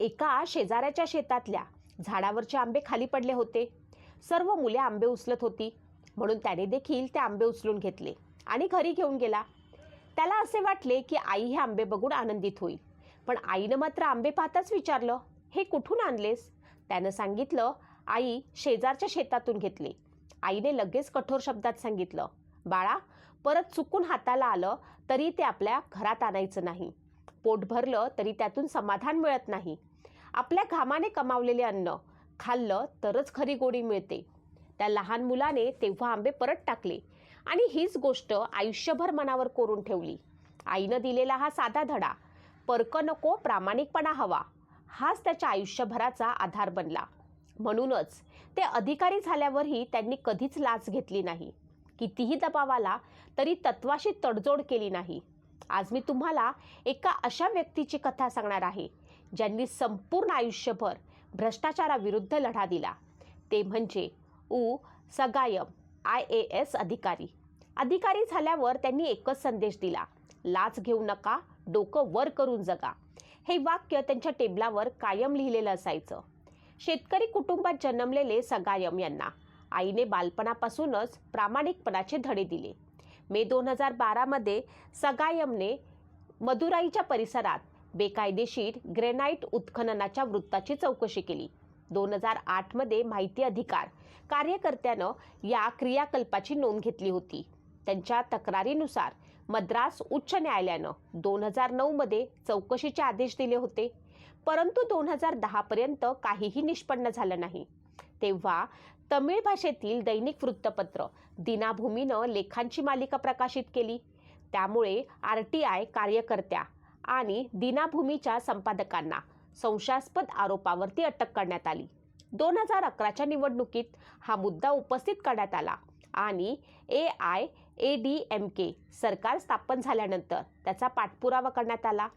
एका शेजाऱ्याच्या शेतातल्या झाडावरचे आंबे खाली पडले होते. सर्व मुले आंबे उचलत होती. म्हणून त्याने देखील ते आंबे उचलून घेतले आणि घरी घेऊन गेला. त्याला असे वाटले की आई हे आंबे बघून आनंदित होईल. पण आईनं मात्र आंबे पाहताच विचारलं हे कुठून आणलेस? त्यानं सांगितलं आई शेजारच्या शेतातून घेतले. आईने लगेच कठोर शब्दात सांगितलं बाळा परत चुकून हाताला आलं तरी ते आपल्या घरात आणायचं नाही. पोट भरलं तरी त्यातून समाधान मिळत नाही. आपल्या घामाने कमावलेले अन्न खाल्लं तरच खरी गोडी मिळते. त्या लहान मुलाने तेव्हा आंबे परत टाकले आणि हीच गोष्ट आयुष्यभर मनावर कोरून ठेवली. आईनं दिलेला हा साधा धडा परक नको प्रामाणिकपणा हवा हाच त्याच्या आयुष्यभराचा आधार बनला. म्हणूनच ते अधिकारी झाल्यावरही त्यांनी कधीच लाच घेतली नाही. कितीही दबाव आला तरी तत्वाशी तडजोड केली नाही. आज मी तुम्हाला एका अशा व्यक्तीची कथा सांगणार आहे ज्यांनी संपूर्ण आयुष्यभर भ्रष्टाचाराविरुद्ध लढा दिला. ते म्हणजे उ. सगायम आय ए एस अधिकारी. अधिकारी झाल्यावर त्यांनी एकच संदेश दिला लाच घेऊ नका डोकं वर करून जगा. हे वाक्य त्यांच्या टेबलावर कायम लिहिलेलं असायचं. शेतकरी कुटुंबात जन्मलेले सगायम यांना आईने बालपणापासूनच प्रामाणिकपणाचे धडे दिले. मे दोन हजार बारामध्ये सगायमने मदुराईच्या परिसरात बेकायदेशीर ग्रेनाईट उत्खननाच्या वृत्ताची चौकशी केली. दोन हजार आठमध्ये माहिती अधिकार कार्यकर्त्यानं या क्रियाकल्पाची नोंद घेतली होती. त्यांच्या तक्रारीनुसार मद्रास उच्च न्यायालयानं दोन हजार नऊमध्ये चौकशीचे आदेश दिले होते. परंतु दोन हजार दहापर्यंत काहीही निष्पन्न झालं नाही. तेव्हा तमिळ भाषेतील दैनिक वृत्तपत्र दिनाभूमीनं लेखांची मालिका प्रकाशित केली. त्यामुळे आर टी आय कार्यकर्त्या आणि दिनाभूमीच्या संपादकांना संशयास्पद आरोपावरती अटक करण्यात आली. दोन हजार अकराच्या निवडणुकीत हा मुद्दा उपस्थित करण्यात आला आणि A I A D M K सरकार स्थापन झाल्यानंतर त्याचा पाठपुरावा करण्यात आला.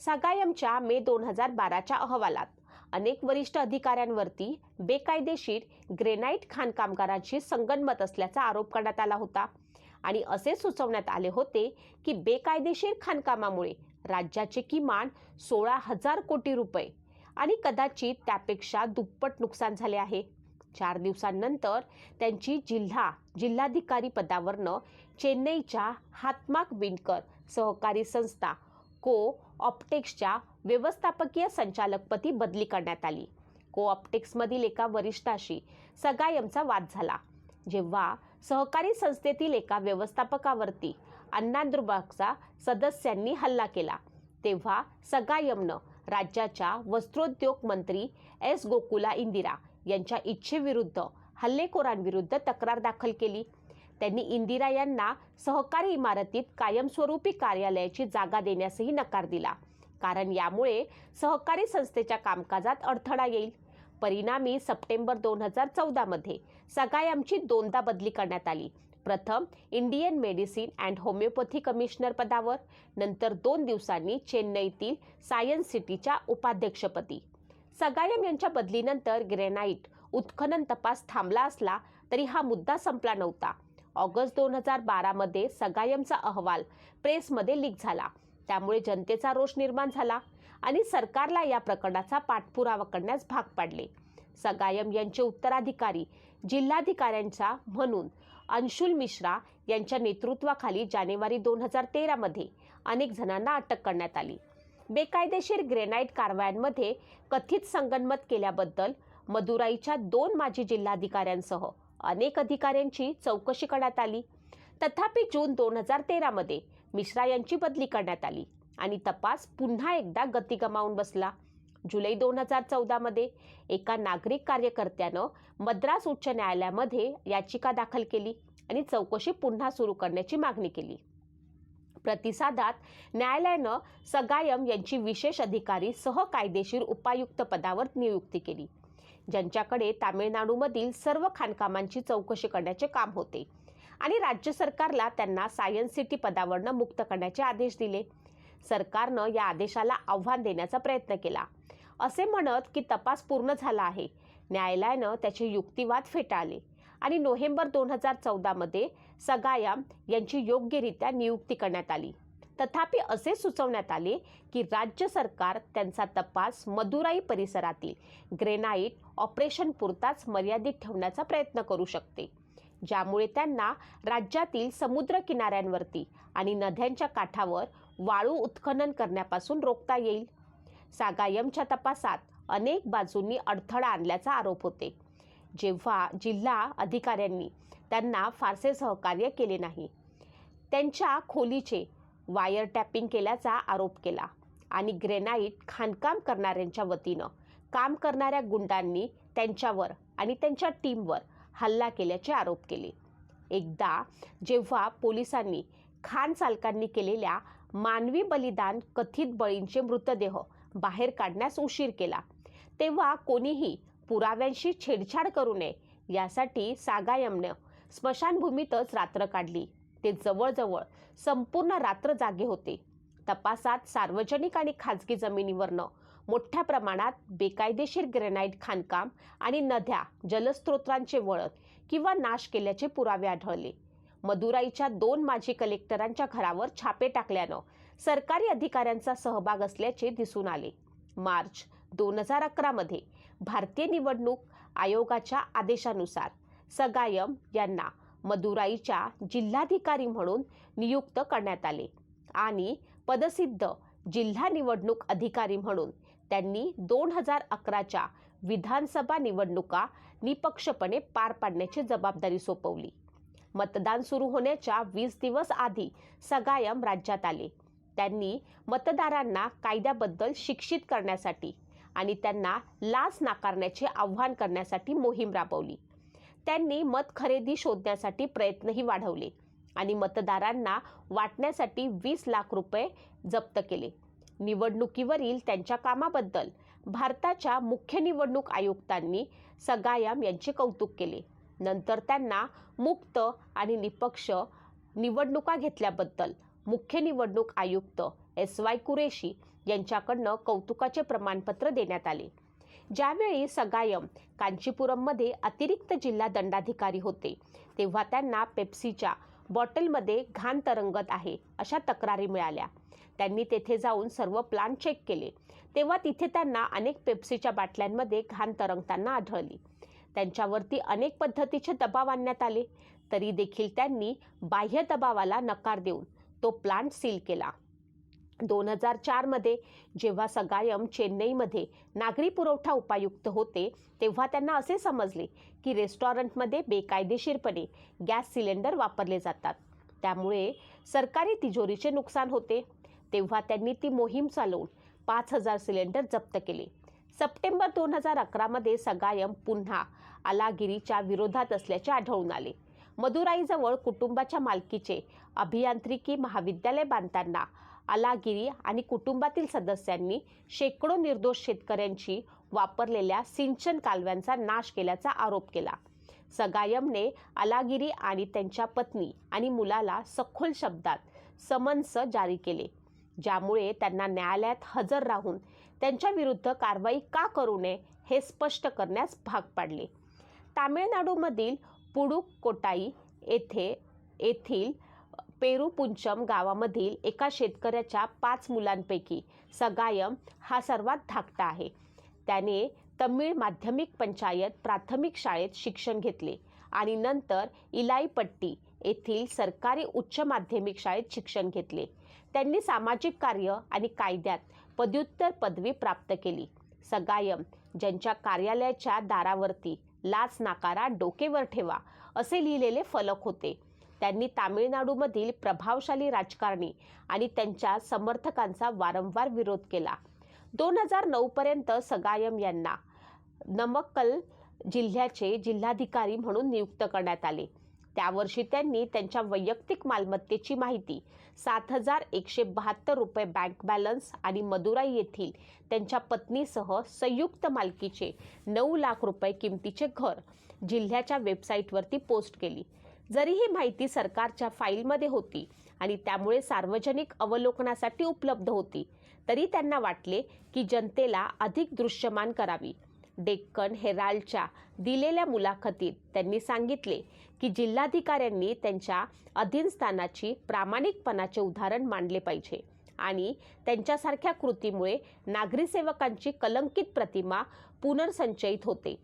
सगायमच्या मे दोन हजार बाराच्या अहवालात अनेक वरिष्ठ अधिकाऱ्यांवरती बेकायदेशीर ग्रेनाईट खाणकामगारांशी संगनमत असल्याचा आरोप करण्यात आला होता. आणि असे सुचवण्यात आले होते की बेकायदेशीर खाणकामामुळे राज्याचे किमान सोळा हजार कोटी रुपये आणि कदाचित त्यापेक्षा दुप्पट नुकसान झाले आहे. चार दिवसांनंतर त्यांची जिल्हा जिल्हाधिकारी पदावरनं चेन्नईच्या हातमाग विणकर सहकारी संस्था को ऑप्टेक्सच्या व्यवस्थापकीय संचालकपदी बदली करण्यात आली. को ऑप्टेक्समधील एका वरिष्ठाशी सगायमचा वाद झाला. जेव्हा सहकारी संस्थेतील एका व्यवस्थापकावरती अण्णादुर्बागचा सदस्यांनी हल्ला केला तेव्हा सगायमनं राज्याच्या वस्त्रोद्योग मंत्री एस. गोकुला इंदिरा यांच्या इच्छेविरुद्ध हल्लेखोरांविरुद्ध तक्रार दाखल केली. त्यांनी इंदिरा यांना सहकारी इमारतीत कायमस्वरूपी कार्यालयाची जागा देण्यासही नकार दिला. कारण यामुळे सहकारी संस्थेच्या कामकाजात अडथळा येईल. परिणामी सप्टेंबर दोन हजार चौदामध्ये सगायमची दोनदा बदली करण्यात आली. प्रथम Indian medicine and homeopathy commissioner पदावर नंतर दोन दिवसांनी चेन्नईतील सायन्स सिटीच्या उपाध्यक्षपदी. सगायम यांच्या बदलीनंतर ग्रेनाईट उत्खनन तपास थांबला असला तरी हा मुद्दा संपला नव्हता. ऑगस्ट दोन हजार बारामध्ये सगायमचा अहवाल प्रेसमध्ये लीक झाला. त्यामुळे जनतेचा रोष निर्माण झाला आणि सरकारला या प्रकरणाचा पाठपुरावा करण्यास भाग पाडले. सगायम यांचे उत्तराधिकारी जिल्हाधिकाऱ्यांचा म्हणून अंशुल मिश्रा यांच्या नेतृत्वाखाली जानेवारी दोन हजार तेरामध्ये अनेक जणांना अटक करण्यात आली. बेकायदेशीर ग्रेनाईट कारवायांमध्ये कथित संगनमत केल्याबद्दल मदुराईच्या दोन माजी जिल्हाधिकाऱ्यांसह अनेक अधिकाऱ्यांची चौकशी करण्यात आली. तथापि जून दोन हजार तेरामध्ये मिश्रा यांची बदली करण्यात आली आणि तपास पुन्हा एकदा गती गमावून बसला. जुलै दोन हजार चौदामध्ये एका नागरिक कार्यकर्त्यानं मद्रास उच्च न्यायालयामध्ये याचिका दाखल केली आणि चौकशी पुन्हा सुरू करण्याची मागणी केली. प्रतिसादात न्यायालयानं सगायम यांची विशेष अधिकारी सह कायदेशीर उपायुक्त पदावर नियुक्ती केली. ज्यांच्याकडे तामिळनाडूमधील सर्व खाणकामांची चौकशी करण्याचे काम होते. आणि राज्य सरकारला त्यांना सायन्स सिटी पदावरनं मुक्त करण्याचे आदेश दिले. सरकारनं या आदेशाला आव्हान देण्याचा प्रयत्न केला. असे म्हणत की तपास पूर्ण झाला आहे. न्यायालयानं त्याचे युक्तिवाद फेटाळले. आणि नोव्हेंबर दोन हजार चौदामध्ये सगायाम यांची योग्यरित्या नियुक्ती करण्यात आली. तथापि असे सुचवण्यात आले की राज्य सरकार त्यांचा तपास मदुराई परिसरातील ग्रेनाईट ऑपरेशन पुरताच मर्यादित ठेवण्याचा प्रयत्न करू शकते. ज्यामुळे त्यांना राज्यातील समुद्र किनाऱ्यांवरती आणि नद्यांच्या काठावर वाळू उत्खनन करण्यापासून रोखता येईल. सागायमच्या तपासात अनेक बाजूंनी अडथळा आणल्याचा आरोप होते. जेव्हा जिल्हा अधिकाऱ्यांनी त्यांना फारसे सहकार्य केले नाही त्यांच्या खोलीचे वायर टॅपिंग केल्याचा आरोप केला आणि ग्रेनाईट खाणकाम करणाऱ्यांच्या वतीनं काम करणाऱ्या गुंडांनी त्यांच्यावर आणि त्यांच्या टीमवर हल्ला केल्याचे आरोप केले. एकदा जेव्हा पोलिसांनी खान चालकांनी केलेल्या मानवी बलिदान कथित बळींचे मृतदेह बाहेर काढण्यास उशीर केला तेव्हा कोणीही पुराव्यांशी छेडछाड करू नये यासाठी सागायमनं स्मशानभूमीतच रात्र काढली. ते जवळजवळ संपूर्ण रात्र जागे होते. तपासात सार्वजनिक आणि खाजगी जमिनीवरनं मोठ्या प्रमाणात बेकायदेशीर ग्रेनाईट खाणकाम आणि नद्या जलस्रोतांचे वळण किंवा नाश केल्याचे पुरावे आढळले. मदुराईच्या दोन माजी कलेक्टरांच्या घरावर छापे टाकल्यानं सरकारी अधिकाऱ्यांचा सहभाग असल्याचे दिसून आले. मार्च दोन हजार अकरामध्ये भारतीय निवडणूक आयोगाच्या आदेशानुसार सगायम यांना मदुराईच्या जिल्हाधिकारी म्हणून नियुक्त करण्यात आले आणि पदसिद्ध जिल्हा निवडणूक अधिकारी म्हणून त्यांनी दोन हजार अकराच्या विधानसभा निवडणुका निपक्षपणे पार पाडण्याची जबाबदारी सोपवली. मतदान सुरू होण्याच्या वीस दिवस आधी सगायम राज्यात आले. त्यांनी मतदारांना कायद्याबद्दल शिक्षित करण्यासाठी आणि त्यांना लाच नाकारण्याचे आव्हान करण्यासाठी मोहीम राबवली. त्यांनी मत खरेदी शोधण्यासाठी प्रयत्नही वाढवले आणि मतदारांना वाटण्यासाठी वीस लाख रुपये जप्त केले. निवडणुकीवरील त्यांच्या कामाबद्दल भारताच्या मुख्य निवडणूक आयुक्तांनी सगायम यांचे कौतुक केले. नंतर त्यांना मुक्त आणि निपक्ष निवडणुका घेतल्याबद्दल मुख्य निवडणूक आयुक्त एस वाय कुरेशी यांच्याकडनं कौतुकाचे प्रमाणपत्र देण्यात आले. ज्यावेळी सगायम कांचीपुरममध्ये अतिरिक्त जिल्हा दंडाधिकारी होते तेव्हा त्यांना पेप्सीच्या बॉटलमध्ये घाण तरंगत आहे अशा तक्रारी मिळाल्या. त्यांनी तेथे जाऊन सर्व प्लांट चेक केले. तेव्हा तिथे त्यांना अनेक पेप्सीच्या बाटल्यांमध्ये घाण तरंगताना आढळली. त्यांच्यावरती अनेक पद्धतीचे दबाव आणण्यात आले. तरी देखील त्यांनी बाह्य दबावाला नकार देऊन तो प्लांट सील केला. दोन हजार चारमध्ये जेव्हा सगायम चेन्नईमध्ये नागरी पुरवठा उपायुक्त होते तेव्हा त्यांना असे समजले की रेस्टॉरंटमध्ये बेकायदेशीरपणे गॅस सिलेंडर वापरले जातात. त्यामुळे सरकारी तिजोरीचे नुकसान होते. तेव्हा त्यांनी ती मोहीम चालवून पाच हजार सिलेंडर जप्त केले. सप्टेंबर दोन हजार अकरामध्ये सगायम पुन्हा आलागिरीच्या विरोधात असल्याचे आढळून आले. मदुराईजवळ कुटुंबाच्या मालकीचे अभियांत्रिकी महाविद्यालय बांधताना आलागिरी आणि कुटुंबातील सदस्यांनी शेकडो निर्दोष शेतकऱ्यांची वापरलेल्या सिंचन कालव्यांचा नाश केल्याचा आरोप केला. सगायमने आलागिरी आणि त्यांच्या पत्नी आणि मुलाला सखोल शब्दात समन्स जारी केले ज्यामुळे त्यांना न्यायालयात हजर राहून त्यांच्या विरुद्ध कारवाई का करू नये हे स्पष्ट करण्यास भाग पाडले. तामिळनाडूमधील पुडुकोटाई येथे येथील पेरुपुंचम गावामधील एका शेतकऱ्याच्या पाच मुलांपैकी सगायम हा सर्वात धाकटा आहे. त्याने तमिळ माध्यमिक पंचायत प्राथमिक शाळेत शिक्षण घेतले आणि नंतर इलाईपट्टी येथील सरकारी उच्च माध्यमिक शाळेत शिक्षण घेतले. त्यांनी सामाजिक कार्य आणि कायद्यात पदव्युत्तर पदवी प्राप्त केली. सगायम ज्यांच्या कार्यालयाच्या दारावरती लाच नाकारा डोकेवर ठेवा असे लिहिलेले फलक होते. त्यांनी तामिळनाडूमधील प्रभावशाली राजकारणी आणि त्यांच्या समर्थकांचा वारंवार विरोध केला. दोन हजार नऊपर्यंत सगायम यांना नमक्कल जिल्ह्याचे जिल्हाधिकारी म्हणून नियुक्त करण्यात आले. त्यावर्षी त्यांनी त्यांच्या वैयक्तिक मालमत्तेची माहिती सात हजार एकशे बहात्तर रुपये बँक बॅलन्स आणि मदुराई येथील त्यांच्या पत्नीसह संयुक्त मालकीचे नऊ लाख रुपये किमतीचे घर जिल्ह्याच्या वेबसाईटवरती पोस्ट केली. जरी ही माहिती सरकारच्या फाईलमध्ये होती आणि त्यामुळे सार्वजनिक अवलोकनासाठी उपलब्ध होती तरी त्यांना वाटले की जनतेला अधिक दृश्यमान करावी. डेक्कन हेराल्डच्या दिलेल्या मुलाखतीत त्यांनी सांगितले की जिल्हाधिकाऱ्यांनी त्यांच्या अधीनस्थानाची प्रामाणिकपणाचे उदाहरण मांडले पाहिजे आणि त्यांच्यासारख्या कृतीमुळे नागरी सेवकांची कलंकित प्रतिमा पुनर्संचयित होते.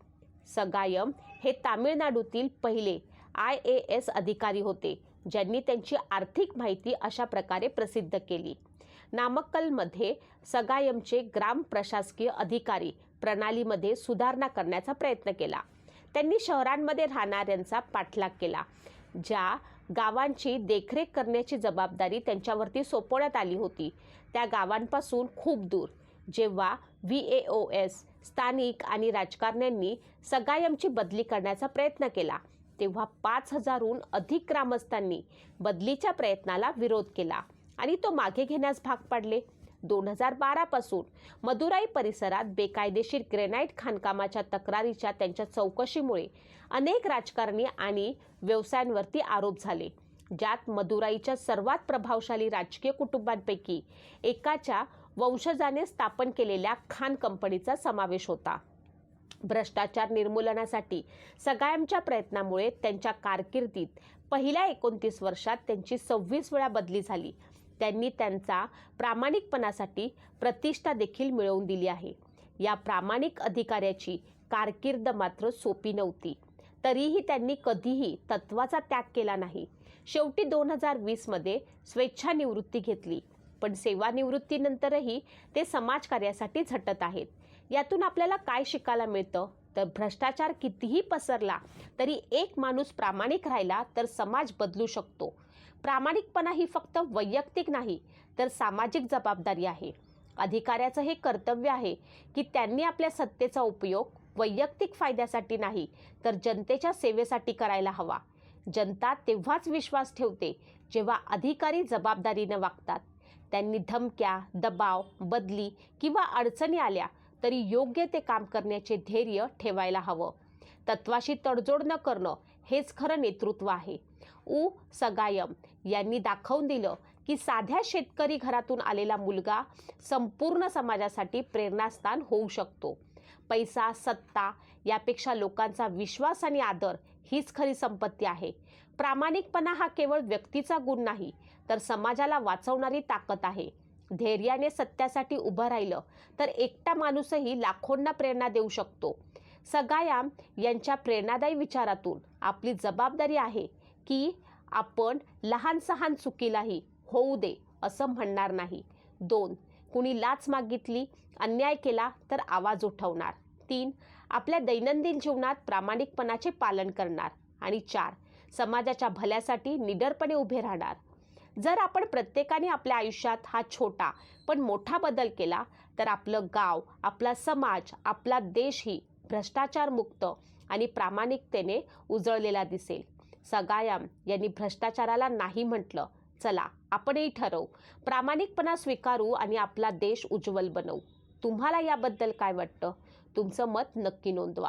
सगायम हे तामिळनाडूतील पहिले आय ए एस अधिकारी होते ज्यांनी त्यांची आर्थिक माहिती अशा प्रकारे प्रसिद्ध केली. नामक्कलमध्ये सगायमचे ग्राम प्रशासकीय अधिकारी प्रणालीमध्ये सुधारणा करण्याचा प्रयत्न केला. त्यांनी शहरांमध्ये राहणाऱ्यांचा पाठलाग केला ज्या गावांची देखरेख करण्याची जबाबदारी त्यांच्यावरती सोपवण्यात आली होती. त्या गावांपासून खूप दूर जेव्हा व्ही ए ओ एस स्थानिक आणि राजकारण्यांनी सगायमची बदली करण्याचा प्रयत्न केला. तेव्हा पाच हजारहून अधिक ग्रामस्थांनी बदलीच्या प्रयत्नाला विरोध केला आणि तो मागे घेण्यास भाग पाडले. दोन हजार बारापासून मदुराई परिसरात बेकायदेशीर ग्रेनाईट खाणकामाच्या तक्रारीच्या त्यांच्या चौकशीमुळे अनेक राजकारणी आणि व्यवसायांवरती आरोप झाले ज्यात मदुराईच्या सर्वात प्रभावशाली राजकीय कुटुंबांपैकी एकाच्या वंशजाने स्थापन केलेल्या खान कंपनीचा समावेश होता. भ्रष्टाचार निर्मूलनासाठी सगळ्यांच्या प्रयत्नामुळे त्यांच्या कारकिर्दीत पहिल्या एकोणतीस वर्षात त्यांची सव्वीस वेळा बदली झाली. त्यांनी त्यांचा प्रामाणिकपणासाठी प्रतिष्ठा देखील मिळवून दिली आहे. या प्रामाणिक अधिकाऱ्याची कारकीर्द मात्र सोपी नव्हती. तरीही त्यांनी कधीही तत्वाचा त्याग केला नाही. शेवटी दोन हजार वीसमध्ये स्वेच्छानिवृत्ती घेतली. पण सेवानिवृत्तीनंतरही ते समाजकार्यासाठी झटत आहेत. यातून आपल्याला काय शिकायला मिळतं? तर भ्रष्टाचार कितीही पसरला तरी एक माणूस प्रामाणिक राहिला तर समाज बदलू शकतो. प्रामाणिकपणा ही फक्त वैयक्तिक नाही तर सामाजिक जबाबदारी आहे. अधिकाऱ्याचं हे कर्तव्य आहे की त्यांनी आपल्या सत्तेचा उपयोग वैयक्तिक फायद्यासाठी नाही तर जनतेच्या सेवेसाठी करायला हवा. जनता तेव्हाच विश्वास ठेवते जेव्हा अधिकारी जबाबदारीनं वागतात. त्यांनी धमक्या दबाव बदली किंवा अडचणी आल्या तरी योग्य ते काम करण्याचे धैर्य ठेवायला हवं. तत्वाशी तडजोड न करणं हेच खरं नेतृत्व आहे. उ. सगायम यांनी दाखवून दिलं की साध्या शेतकरी घरातून आलेला मुलगा संपूर्ण समाजासाठी प्रेरणास्थान होऊ शकतो. पैसा सत्ता यापेक्षा लोकांचा विश्वास आणि आदर हीच खरी संपत्ती आहे. प्रामाणिकपणा हा केवळ व्यक्तीचा गुण नाही तर समाजाला वाचवणारी ताकद आहे. धैर्याने सत्यासाठी उभं राहिलं तर एकटा माणूसही लाखोंना प्रेरणा देऊ शकतो. सगायाम यांच्या प्रेरणादायी विचारातून आपली जबाबदारी आहे की आपण लहान सहान चुकीलाही होऊ दे असं म्हणणार नाही. दोन कुणी लाच मागितली अन्याय केला तर आवाज उठवणार. तीन आपल्या दैनंदिन जीवनात प्रामाणिकपणाचे पालन करणार. आणि चार समाजाच्या भल्यासाठी निडरपणे उभे राहणार. जर आपण प्रत्येकाने आपल्या आयुष्यात हा छोटा पण मोठा बदल केला तर आपलं गाव आपला समाज आपला देशही भ्रष्टाचारमुक्त आणि प्रामाणिकतेने उजळलेला दिसेल. सगायाम यांनी भ्रष्टाचाराला नाही म्हटलं चला आपणही ठरवू. प्रामाणिकपणा स्वीकारू आणि आपला देश उज्ज्वल बनवू. तुम्हाला याबद्दल काय वाटतं? तुमचं मत नक्की नोंदवा.